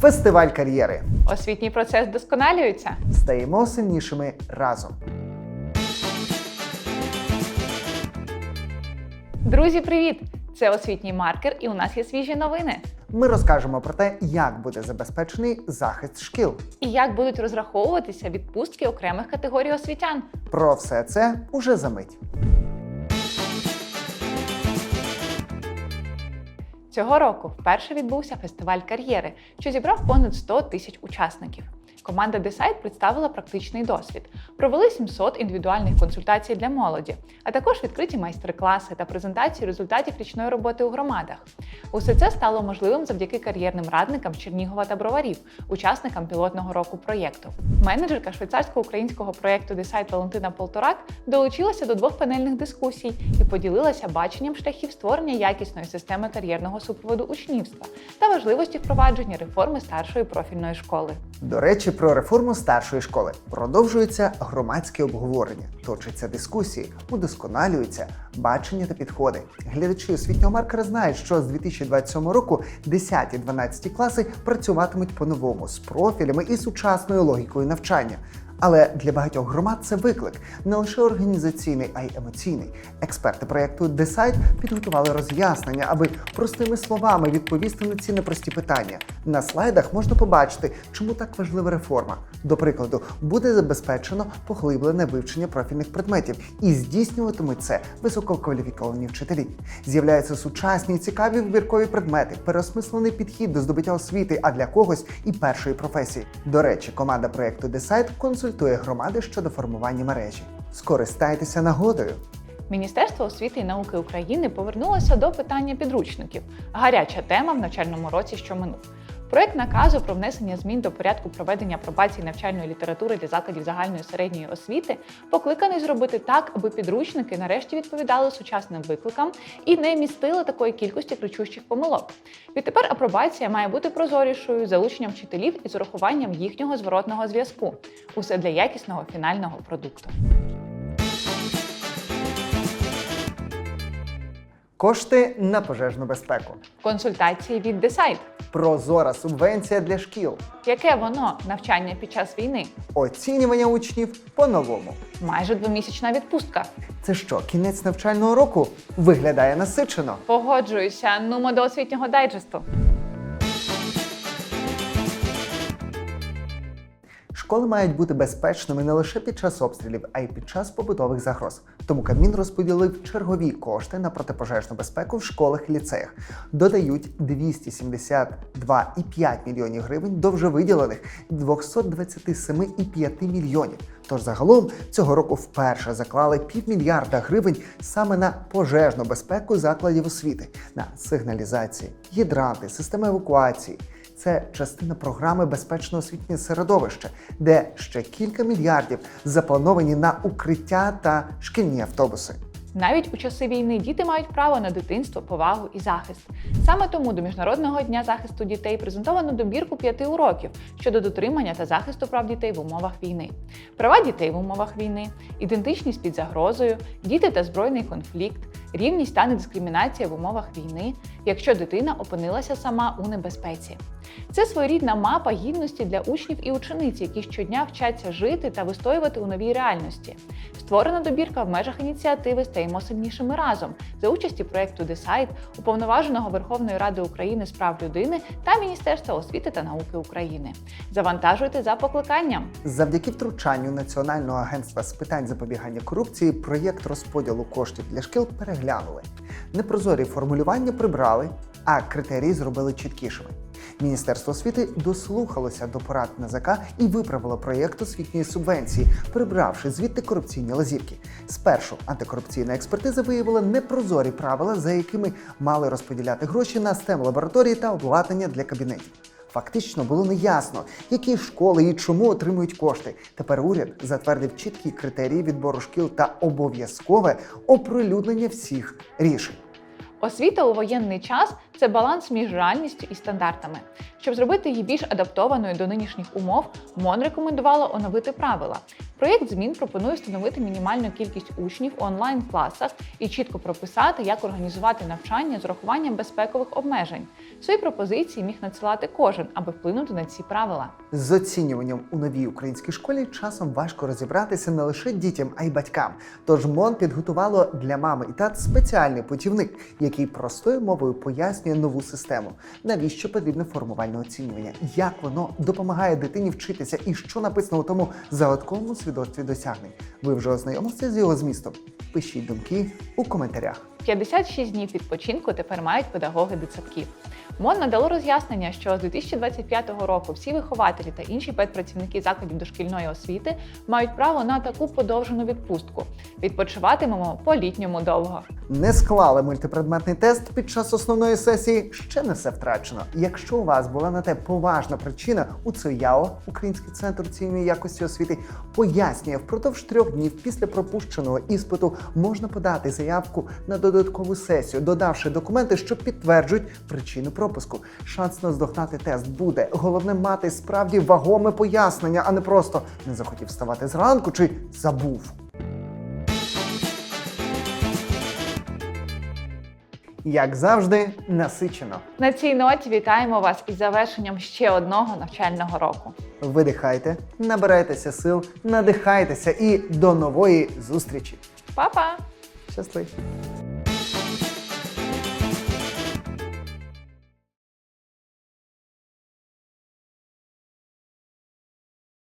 Фестиваль кар'єри. Освітній процес вдосконалюється. Стаємо сильнішими разом. Друзі, привіт! Це освітній маркер, і у нас є свіжі новини. Ми розкажемо про те, як буде забезпечений захист шкіл. І як будуть розраховуватися відпустки окремих категорій освітян. Про все це уже за мить. Цього року вперше відбувся фестиваль кар'єри, що зібрав понад 100 тисяч учасників. Команда Decide представила практичний досвід. Провели 700 індивідуальних консультацій для молоді, а також відкриті майстер-класи та презентації результатів річної роботи у громадах. Усе це стало можливим завдяки кар'єрним радникам Чернігова та Броварів, учасникам пілотного року проєкту. Менеджерка швейцарсько-українського проєкту Decide Валентина Полторак долучилася до двох панельних дискусій і поділилася баченням шляхів створення якісної системи кар'єрного супроводу учнівства та важливості впровадження реформи старшої профільної школи. До речі, про реформу старшої школи продовжується громадське обговорення, точаться дискусії, удосконалюються бачення та підходи. Глядачі освітнього маркера знають, що з 2027 року 10-12 класи працюватимуть по-новому з профілями і сучасною логікою навчання. Але для багатьох громад це виклик не лише організаційний, а й емоційний. Експерти проєкту Decide підготували роз'яснення, аби простими словами відповісти на ці непрості питання. На слайдах можна побачити, чому так важлива реформа. До прикладу, буде забезпечено поглиблене вивчення профільних предметів і здійснюватимуть це висококваліфіковані вчителі. З'являються сучасні і цікаві вибіркові предмети, переосмислений підхід до здобуття освіти, а для когось і першої професії. До речі, команда проєкту Decide консультує громади щодо формування мережі. Скористайтеся нагодою. Міністерство освіти і науки України повернулося до питання підручників. Гаряча тема в навчальному році, що минув. Проект наказу про внесення змін до порядку проведення пробації навчальної літератури для закладів загальної середньої освіти покликаний зробити так, аби підручники нарешті відповідали сучасним викликам і не містили такої кількості кричущих помилок. Відтепер апробація має бути прозорішою, залученням вчителів і з урахуванням їхнього зворотного зв'язку. Усе для якісного фінального продукту. Кошти на пожежну безпеку. Консультації від Decide. Прозора субвенція для шкіл. Яке воно навчання під час війни? Оцінювання учнів по-новому. Майже двомісячна відпустка. Це що, кінець навчального року виглядає насичено. Погоджуюся, нумо до освітнього дайджесту. Школи мають бути безпечними не лише під час обстрілів, а й під час побутових загроз. Тому Кабмін розподілив чергові кошти на протипожежну безпеку в школах і ліцеях. Додають 272,5 мільйонів гривень до вже виділених 227,5 мільйонів. Тож загалом цього року вперше заклали півмільярда гривень саме на пожежну безпеку закладів освіти, на сигналізації, гідранти, системи евакуації. Це частина програми Безпечне освітнє середовище, де ще кілька мільярдів заплановані на укриття та шкільні автобуси. Навіть у часи війни діти мають право на дитинство, повагу і захист. Саме тому до Міжнародного дня захисту дітей презентовано добірку п'яти уроків щодо дотримання та захисту прав дітей в умовах війни, права дітей в умовах війни, ідентичність під загрозою, діти та збройний конфлікт, рівність та недискримінація в умовах війни, якщо дитина опинилася сама у небезпеці. Це своєрідна мапа гідності для учнів і учениць, які щодня вчаться жити та вистоювати у новій реальності. Створена добірка в межах ініціативи Стаємо сильнішими разом за участі проєкту Decide, уповноваженого Верховної Ради України з прав людини та Міністерства освіти та науки України. Завантажуйте за покликанням. Завдяки втручанню Національного агентства з питань запобігання корупції проєкт розподілу коштів для шкіл переглянули. Непрозорі формулювання прибрали, а критерії зробили чіткішими. Міністерство освіти дослухалося до порад НАЗК і виправило проєкт освітньої субвенції, прибравши звідти корупційні лазівки. Спершу антикорупційна експертиза виявила непрозорі правила, за якими мали розподіляти гроші на stem лабораторії та обладнання для кабінетів. Фактично було неясно, які школи і чому отримують кошти. Тепер уряд затвердив чіткі критерії відбору шкіл та обов'язкове оприлюднення всіх рішень. Освіта у воєнний час це баланс між реальністю і стандартами. Щоб зробити її більш адаптованою до нинішніх умов, МОН рекомендувало оновити правила. Проєкт змін пропонує встановити мінімальну кількість учнів у онлайн-класах і чітко прописати, як організувати навчання з урахуванням безпекових обмежень. Свої пропозиції міг надсилати кожен, аби вплинути на ці правила. З оцінюванням у новій українській школі часом важко розібратися не лише дітям, а й батькам. Тож МОН підготувало для мами і тат спеціальний путівник, який простою мовою пояснює нову систему. Навіщо потрібне формувальне оцінювання, як воно допомагає дитині вчитися, і що написано у тому загадковому свідоцтві досягнень. Ви вже ознайомилися з його змістом? Пишіть думки у коментарях. 56 днів відпочинку тепер мають педагоги дитсадків. МОН надало роз'яснення, що з 2025 року всі вихователі та інші педпрацівники закладів дошкільної освіти мають право на таку подовжену відпустку. Відпочиватимемо по літньому довго. Не склали мультипредметний тест під час основної сесії, ще не все втрачено. Якщо у вас була на те поважна причина, у ЦОЯО, Український центр оцінювання якості освіти, пояснює, впродовж трьох днів після пропущеного іспиту можна подати заявку на додаткову сесію, додавши документи, що підтверджують причину пропуску. Шанс наздогнати тест буде. Головне мати справді вагоме пояснення, а не просто не захотів вставати зранку чи забув. Як завжди, насичено. На цій ноті вітаємо вас із завершенням ще одного навчального року. Видихайте, набирайтеся сил, надихайтеся і до нової зустрічі. Па-па! Щасливо!